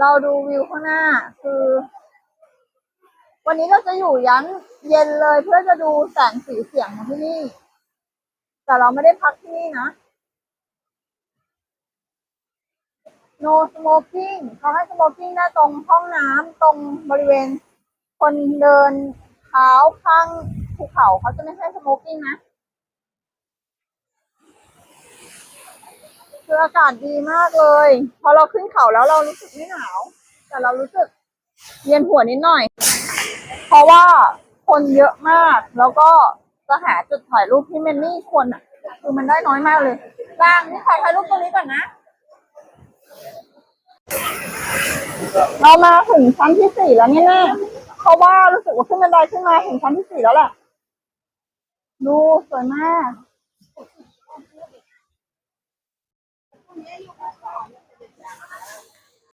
เราดูวิวข้างหน้าคือ วันนี้เราจะอยู่ยันเย็นเลยเพื่อจะดูแสงสีเสียงของที่นี่ แต่เราไม่ได้พักที่นี่นะ no smoking เขาให้ smoking ได้ตรงห้องน้ำตรงบริเวณ คนเดินเท้าข้างภูเขาเขาจะไม่ให้ smoking นะ คืออากาศดีมากเลย พอเราขึ้นเขาแล้วเรารู้สึกไม่หนาว แต่เรารู้สึกเย็นหัวนิดหน่อย เพราะว่าคนเยอะมาก แล้วก็จะหาจุดถ่ายรูปที่มันไม่คนอะ คือมันได้น้อยมากเลยล่างนี่ขอถ่ายรูปตรงนี้ก่อนนะ เรามาถึงชั้นที่สี่แล้วแน่ๆเพราะว่ารู้สึกว่าขึ้นบันไดขึ้นมาถึงชั้นที่สี่แล้วแหละ ดูสวยมาก 五年六